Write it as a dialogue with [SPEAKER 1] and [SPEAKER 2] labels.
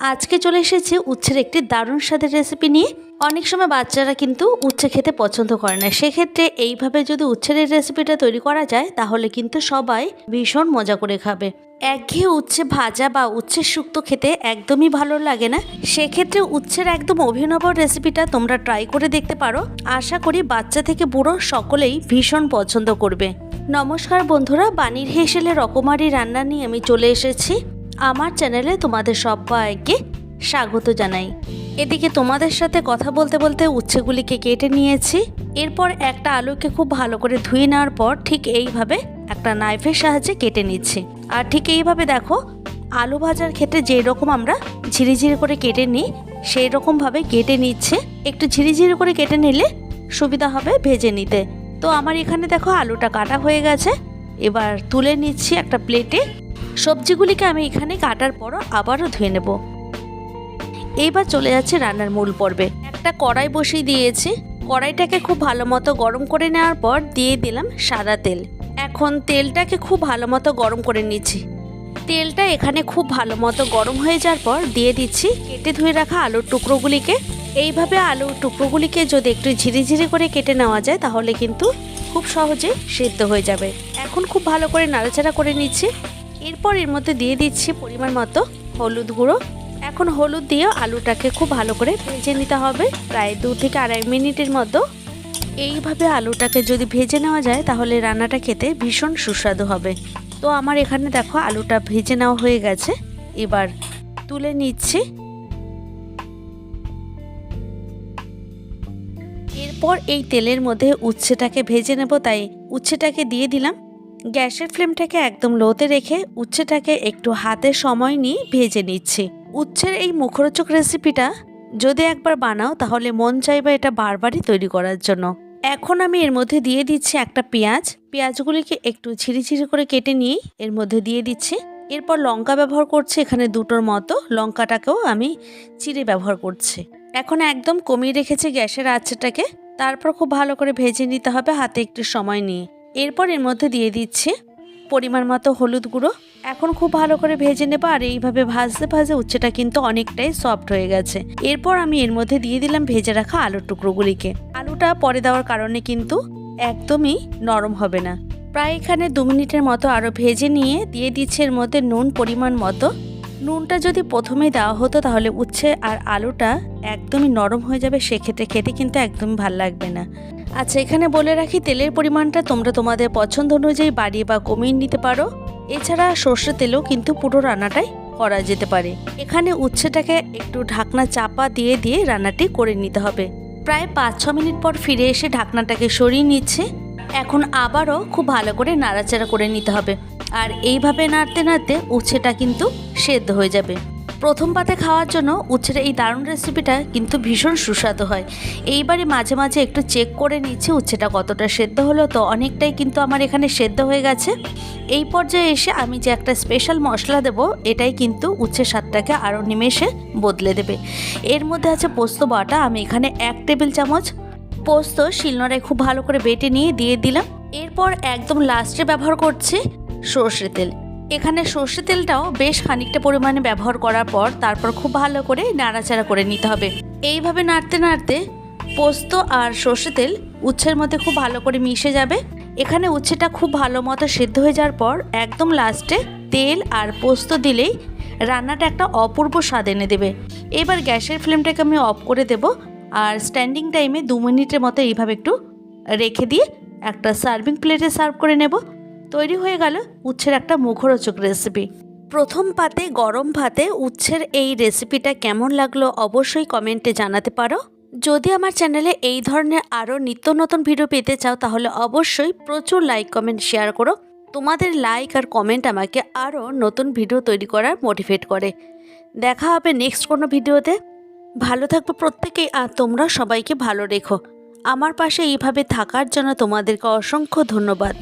[SPEAKER 1] আজকে চলে এসেছি উচ্ছের একটি দারুণ স্বাদের রেসিপি নিয়ে। অনেক সময় বাচ্চারা কিন্তু উচ্ছে খেতে পছন্দ করে না। সেক্ষেত্রে এইভাবে যদি উচ্ছের এই রেসিপিটা তৈরি করা যায়, তাহলে কিন্তু সবাই ভীষণ মজা করে খাবে। একঘেয়ে উচ্ছে ভাজা বা উচ্ছের শুক্তো খেতে একদমই ভালো লাগে না। সেক্ষেত্রে উচ্ছের একদম অভিনব রেসিপিটা তোমরা ট্রাই করে দেখতে পারো। আশা করি বাচ্চা থেকে বুড়ো সকলেই ভীষণ পছন্দ করবে। নমস্কার বন্ধুরা, বানির হেসেলে রকমারি রান্না নিয়ে আমি চলে এসেছি। আমার চ্যানেলে তোমাদের সবাইকে স্বাগত জানাই। এদিকে তোমাদের সাথে কথা বলতে বলতে উচ্ছেগুলিকে কেটে নিয়েছি। এরপর একটা আলুকে খুব ভালো করে ধুয়ে নেওয়ার পর ঠিক এইভাবে একটা নাইফের সাহায্যে কেটে নিচ্ছি। আর ঠিক এইভাবে দেখো, আলু ভাজার ক্ষেত্রে যেই রকম আমরা ঝিরিঝিরি করে কেটে নিই সেই রকমভাবে কেটে নিচ্ছে। একটু ঝিরিঝিরি করে কেটে নিলে সুবিধা হবে ভেজে নিতে। তো আমার এখানে দেখো আলুটা কাটা হয়ে গেছে। এবার তুলে নিচ্ছি একটা প্লেটে। সবজিগুলিকে আমি এখানে কাটার পরও আবারও ধুয়ে নেব। এইবার চলে যাচ্ছে রান্নার মূল পর্বে। একটা কড়াই বসিয়ে দিয়েছি। কড়াইটাকে খুব ভালো মতো গরম করে নেওয়ার পর দিয়ে দিলাম সাদা তেল। এখন তেলটাকে খুব ভালো মতো গরম করে নিচ্ছি। তেলটা এখানে খুব ভালো মতো গরম হয়ে যাওয়ার পর দিয়ে দিচ্ছি কেটে ধুয়ে রাখা আলুর টুকরোগুলিকে। এইভাবে আলুর টুকরোগুলিকে যদি একটু ঝিরিঝিরি করে কেটে নেওয়া যায় তাহলে কিন্তু খুব সহজে সিদ্ধ হয়ে যাবে। এখন খুব ভালো করে নাড়াচাড়া করে নিচ্ছি। এরপর এর মধ্যে দিয়ে দিচ্ছি পরিমাণ মতো হলুদ গুঁড়ো। এখন হলুদ দিয়ে আলুটাকে খুব ভালো করে ভেজে নিতে হবে, প্রায় দু থেকে আড়াই মিনিটের মতো। এইভাবে আলুটাকে যদি ভেজে নেওয়া যায়, তাহলে রান্নাটা খেতে ভীষণ সুস্বাদু হবে। তো আমার এখানে দেখো, আলুটা ভেজে নেওয়া হয়ে গেছে। এবার তুলে নিচ্ছি। এরপর এই তেলের মধ্যে উচ্ছেটাকে ভেজে নেব, তাই উচ্ছেটাকে দিয়ে দিলাম। গ্যাসের ফ্লেমটাকে একদম লোতে রেখে উচ্ছেটাকে একটু হাতে সময় নিয়ে ভেজে নিচ্ছি। উচ্ছের এই মুখরোচক রেসিপিটা যদি একবার বানাও, তাহলে মন চাইবে এটা বারবারই তৈরি করার জন্য। এখন আমি এর মধ্যে দিয়ে দিচ্ছি একটা পেঁয়াজ। পেঁয়াজগুলিকে একটু ঝিরিঝিরি করে কেটে নিয়ে এর মধ্যে দিয়ে দিচ্ছি। এরপর লঙ্কা ব্যবহার করছি এখানে দুটোর মতো। লঙ্কাটাকেও আমি চিড়ে ব্যবহার করছি। এখন একদম কমিয়ে রেখেছি গ্যাসের আঁচটাকে। তারপর খুব ভালো করে ভেজে নিতে হবে, হাতে একটু সময় নিয়ে। এরপর এর মধ্যে দিয়ে দিচ্ছি পরিমাণ মতো হলুদ গুঁড়ো। এখন খুব ভালো করে ভেজে নেব, আর এইভাবে ভাজতে ভাজতে উচ্ছেটা কিন্তু অনেকটাই সফট হয়ে গেছে। এরপর আমি এর মধ্যে দিয়ে দিলাম ভেজে রাখা আলুর টুকরোগুলিকে। আলুটা পরে দেওয়ার কারণে কিন্তু একদমই নরম হবে না। প্রায় এখানে দু মিনিটের মতো আরও ভেজে নিয়ে দিয়ে দিচ্ছে এর মধ্যে নুন পরিমাণ মতো। নুনটা যদি প্রথমেই দেওয়া হতো তাহলে উচ্ছে আর আলুটা একদমই নরম হয়ে যাবে, সেক্ষেত্রে খেতে কিন্তু একদমই ভালো লাগবে না। আচ্ছা এখানে বলে রাখি, তেলের পরিমাণটা তোমরা তোমাদের পছন্দ অনুযায়ী বাড়িয়ে বা কমিয়ে নিতে পারো। এছাড়া সর্ষে তেলেও কিন্তু পুরো রান্নাটাই করা যেতে পারে। এখানে উচ্ছেটাকে একটু ঢাকনা চাপা দিয়ে দিয়ে রান্নাটি করে নিতে হবে। প্রায় পাঁচ ছ মিনিট পর ফিরে এসে ঢাকনাটাকে সরিয়ে নিচ্ছে। এখন আবারও খুব ভালো করে নাড়াচাড়া করে নিতে হবে। আর এইভাবে নাড়তে নাড়তে উচ্ছেটা কিন্তু সেদ্ধ হয়ে যাবে। প্রথম পাতে খাওয়ার জন্য উচ্ছের এই দারুণ রেসিপিটা কিন্তু ভীষণ সুস্বাদু হয়। এইবারে মাঝে মাঝে একটু চেক করে নিচ্ছি উচ্ছেটা কতটা সেদ্ধ হলো। তো অনেকটাই কিন্তু আমার এখানে সেদ্ধ হয়ে গেছে। এই পর্যায়ে এসে আমি যে একটা স্পেশাল মশলা দেব, এটাই কিন্তু উচ্ছের স্বাদটাকে আরও নিমেষে বদলে দেবে। এর মধ্যে আছে পোস্ত বাটা। আমি এখানে এক টেবিল চামচ পোস্ত শিলনোড়ায় খুব ভালো করে বেটে নিয়ে দিয়ে দিলাম। এরপর একদম লাস্টে ব্যবহার করছি সর্ষে তেল। এখানে সর্ষে তেলটাও বেশ খানিকটা পরিমাণে ব্যবহার করার পর তারপর খুব ভালো করে নাড়াচাড়া করে নিতে হবে। এইভাবে নাড়তে নাড়তে পোস্ত আর সর্ষে তেল উচ্ছের মধ্যে খুব ভালো করে মিশে যাবে। এখানে উচ্ছেটা খুব ভালো মতো সেদ্ধ হয়ে যাওয়ার পর একদম লাস্টে তেল আর পোস্ত দিলেই রান্নাটা একটা অপূর্ব স্বাদ এনে দেবে। এবার গ্যাসের ফ্লেমটাকে আমি অফ করে দেব আর স্ট্যান্ডিং টাইমে দু মিনিটের মতো এইভাবে একটু রেখে দিয়ে একটা সার্ভিং প্লেটে সার্ভ করে নেব। তৈরি হয়ে গেল উচ্ছের একটা মুখরোচক রেসিপি প্রথম পাতে, গরম ভাতে উচ্ছের এই রেসিপিটা কেমন লাগল অবশ্যই কমেন্টে জানাতে পারো। যদি আমার চ্যানেলে এই ধরনের আরও নিত্য নতুন ভিডিও পেতে চাও, তাহলে অবশ্যই প্রচুর লাইক কমেন্ট শেয়ার করো। তোমাদের লাইক আর কমেন্ট আমাকে আরও নতুন ভিডিও তৈরি করার মোটিভেট করে। দেখা হবে নেক্সট কোনো ভিডিওতে ভালো থাকব প্রত্যেকেই আর তোমরা সবাইকে ভালো রেখো। আমার পাশে এইভাবে থাকার জন্য তোমাদেরকে অসংখ্য ধন্যবাদ।